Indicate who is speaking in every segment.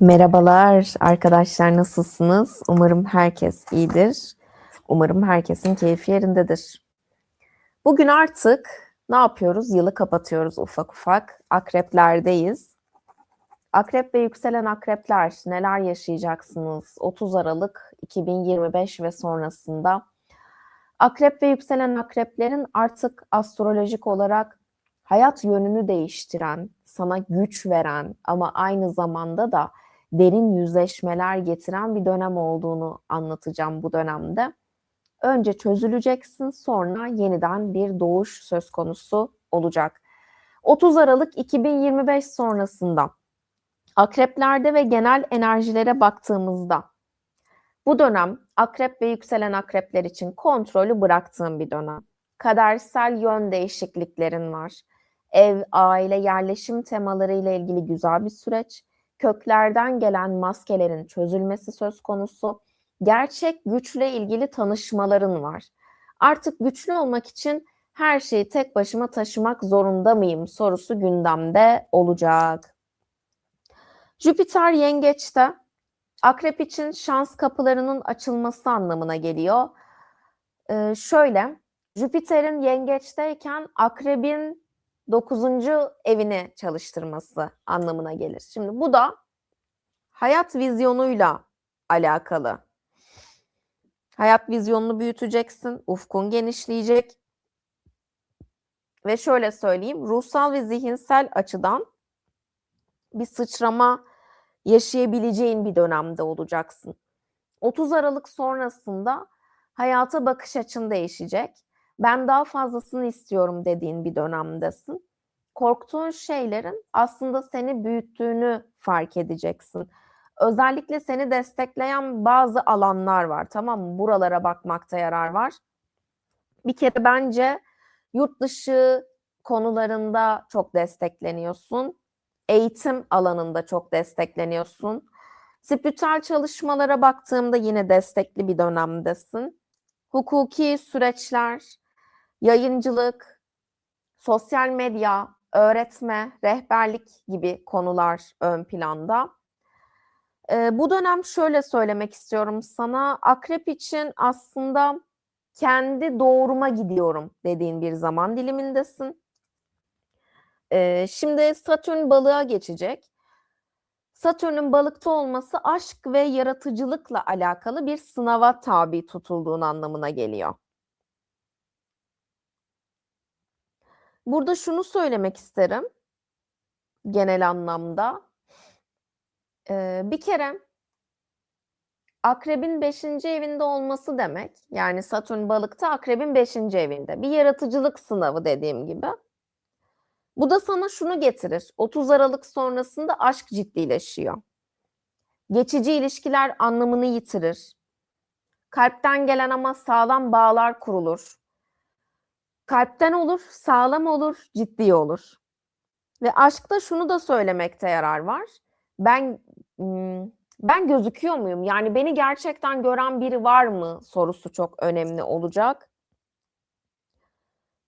Speaker 1: Merhabalar arkadaşlar nasılsınız? Umarım herkes iyidir. Umarım herkesin keyfi yerindedir. Bugün artık ne yapıyoruz? Yılı kapatıyoruz ufak ufak. Akreplerdeyiz. Akrep ve yükselen akrepler neler yaşayacaksınız? 30 Aralık 2025 ve sonrasında. Akrep ve yükselen akreplerin artık astrolojik olarak hayat yönünü değiştiren, sana güç veren ama aynı zamanda da derin yüzleşmeler getiren bir dönem olduğunu anlatacağım bu dönemde. Önce çözüleceksin, sonra yeniden bir doğuş söz konusu olacak. 30 Aralık 2025 sonrasında akreplerde ve genel enerjilere baktığımızda bu dönem akrep ve yükselen akrepler için kontrolü bıraktığım bir dönem. Kadersel yön değişikliklerin var. Ev, aile, yerleşim temaları ile ilgili güzel bir süreç köklerden gelen maskelerin çözülmesi söz konusu. Gerçek güçle ilgili tanışmaların var. Artık güçlü olmak için her şeyi tek başıma taşımak zorunda mıyım sorusu gündemde olacak. Jüpiter yengeçte akrep için şans kapılarının açılması anlamına geliyor. Ee, şöyle Jüpiter'in yengeçteyken akrebin 9. evini çalıştırması anlamına gelir. Şimdi bu da hayat vizyonuyla alakalı. Hayat vizyonunu büyüteceksin, ufkun genişleyecek. Ve şöyle söyleyeyim, ruhsal ve zihinsel açıdan bir sıçrama yaşayabileceğin bir dönemde olacaksın. 30 Aralık sonrasında hayata bakış açın değişecek ben daha fazlasını istiyorum dediğin bir dönemdesin. Korktuğun şeylerin aslında seni büyüttüğünü fark edeceksin. Özellikle seni destekleyen bazı alanlar var tamam mı? Buralara bakmakta yarar var. Bir kere bence yurt dışı konularında çok destekleniyorsun. Eğitim alanında çok destekleniyorsun. Spiritüel çalışmalara baktığımda yine destekli bir dönemdesin. Hukuki süreçler, yayıncılık, sosyal medya, öğretme, rehberlik gibi konular ön planda. E, bu dönem şöyle söylemek istiyorum sana. Akrep için aslında kendi doğruma gidiyorum dediğin bir zaman dilimindesin. E, şimdi Satürn balığa geçecek. Satürn'ün balıkta olması aşk ve yaratıcılıkla alakalı bir sınava tabi tutulduğun anlamına geliyor. Burada şunu söylemek isterim genel anlamda. Ee, bir kere akrebin 5. evinde olması demek yani Satürn balıkta akrebin 5. evinde bir yaratıcılık sınavı dediğim gibi. Bu da sana şunu getirir. 30 Aralık sonrasında aşk ciddileşiyor. Geçici ilişkiler anlamını yitirir. Kalpten gelen ama sağlam bağlar kurulur. Kalpten olur, sağlam olur, ciddi olur. Ve aşkta şunu da söylemekte yarar var. Ben ben gözüküyor muyum? Yani beni gerçekten gören biri var mı sorusu çok önemli olacak.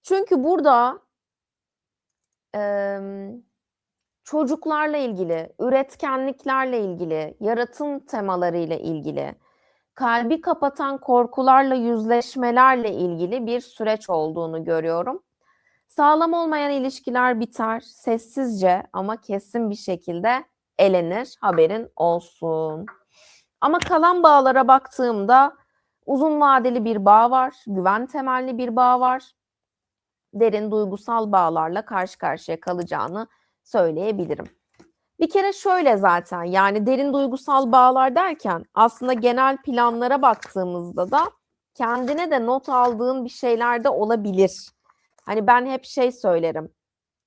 Speaker 1: Çünkü burada e, çocuklarla ilgili, üretkenliklerle ilgili, yaratım temalarıyla ilgili kalbi kapatan korkularla yüzleşmelerle ilgili bir süreç olduğunu görüyorum. Sağlam olmayan ilişkiler biter, sessizce ama kesin bir şekilde elenir, haberin olsun. Ama kalan bağlara baktığımda uzun vadeli bir bağ var, güven temelli bir bağ var. Derin duygusal bağlarla karşı karşıya kalacağını söyleyebilirim. Bir kere şöyle zaten yani derin duygusal bağlar derken aslında genel planlara baktığımızda da kendine de not aldığın bir şeyler de olabilir. Hani ben hep şey söylerim.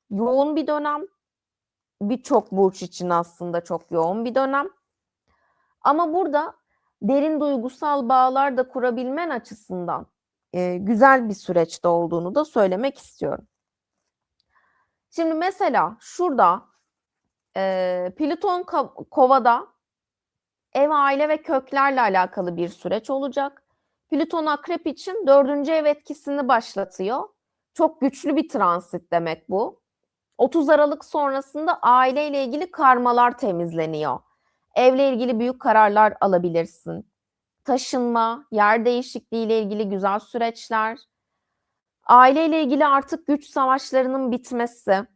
Speaker 1: Yoğun bir dönem. Birçok burç için aslında çok yoğun bir dönem. Ama burada derin duygusal bağlar da kurabilmen açısından e, güzel bir süreçte olduğunu da söylemek istiyorum. Şimdi mesela şurada e, Plüton Kova'da ev, aile ve köklerle alakalı bir süreç olacak. Plüton Akrep için dördüncü ev etkisini başlatıyor. Çok güçlü bir transit demek bu. 30 Aralık sonrasında aileyle ilgili karmalar temizleniyor. Evle ilgili büyük kararlar alabilirsin. Taşınma, yer değişikliği ile ilgili güzel süreçler. Aileyle ilgili artık güç savaşlarının bitmesi.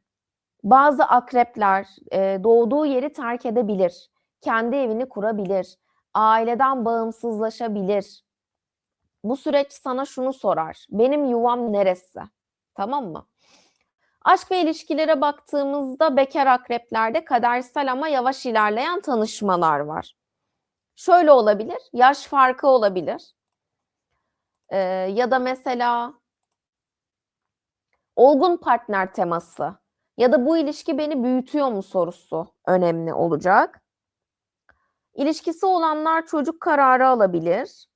Speaker 1: Bazı akrepler e, doğduğu yeri terk edebilir. Kendi evini kurabilir. Aileden bağımsızlaşabilir. Bu süreç sana şunu sorar. Benim yuvam neresi? Tamam mı? Aşk ve ilişkilere baktığımızda bekar akreplerde kadersel ama yavaş ilerleyen tanışmalar var. Şöyle olabilir, yaş farkı olabilir. Ee, ya da mesela olgun partner teması ya da bu ilişki beni büyütüyor mu sorusu önemli olacak. İlişkisi olanlar çocuk kararı alabilir.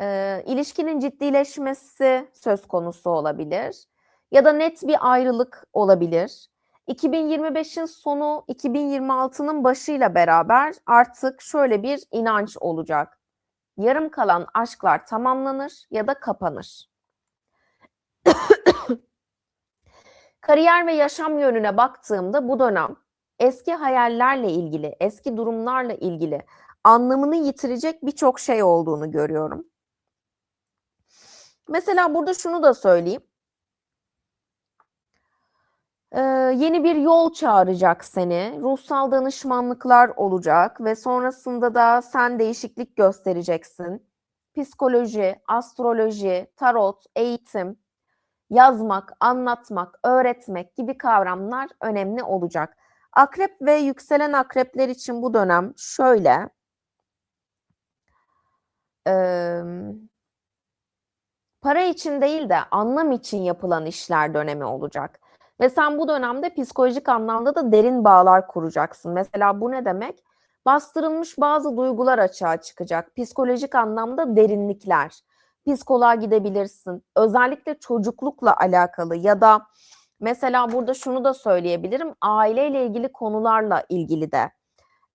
Speaker 1: Ee, ilişkinin ciddileşmesi söz konusu olabilir ya da net bir ayrılık olabilir. 2025'in sonu 2026'nın başıyla beraber artık şöyle bir inanç olacak. Yarım kalan aşklar tamamlanır ya da kapanır. Kariyer ve yaşam yönüne baktığımda bu dönem eski hayallerle ilgili, eski durumlarla ilgili anlamını yitirecek birçok şey olduğunu görüyorum. Mesela burada şunu da söyleyeyim. Ee, yeni bir yol çağıracak seni. Ruhsal danışmanlıklar olacak ve sonrasında da sen değişiklik göstereceksin. Psikoloji, astroloji, tarot, eğitim, yazmak, anlatmak, öğretmek gibi kavramlar önemli olacak. Akrep ve yükselen akrepler için bu dönem şöyle. Ee, para için değil de anlam için yapılan işler dönemi olacak. Ve sen bu dönemde psikolojik anlamda da derin bağlar kuracaksın. Mesela bu ne demek? Bastırılmış bazı duygular açığa çıkacak. Psikolojik anlamda derinlikler. Psikoloğa gidebilirsin. Özellikle çocuklukla alakalı ya da mesela burada şunu da söyleyebilirim. Aileyle ilgili konularla ilgili de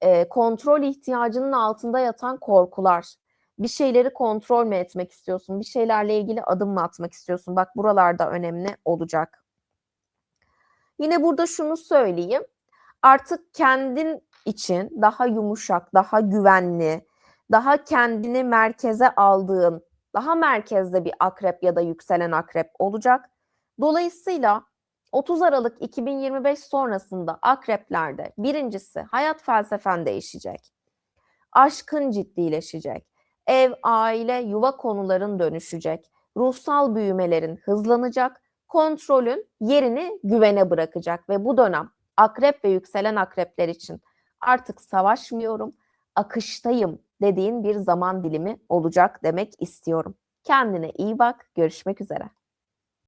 Speaker 1: e, kontrol ihtiyacının altında yatan korkular. Bir şeyleri kontrol mü etmek istiyorsun? Bir şeylerle ilgili adım mı atmak istiyorsun? Bak buralarda önemli olacak. Yine burada şunu söyleyeyim. Artık kendin için daha yumuşak, daha güvenli, daha kendini merkeze aldığın, daha merkezde bir akrep ya da yükselen akrep olacak. Dolayısıyla 30 Aralık 2025 sonrasında akreplerde birincisi hayat felsefen değişecek. Aşkın ciddileşecek. Ev, aile, yuva konuların dönüşecek. Ruhsal büyümelerin hızlanacak kontrolün yerini güvene bırakacak ve bu dönem akrep ve yükselen akrepler için artık savaşmıyorum, akıştayım dediğin bir zaman dilimi olacak demek istiyorum. Kendine iyi bak, görüşmek üzere.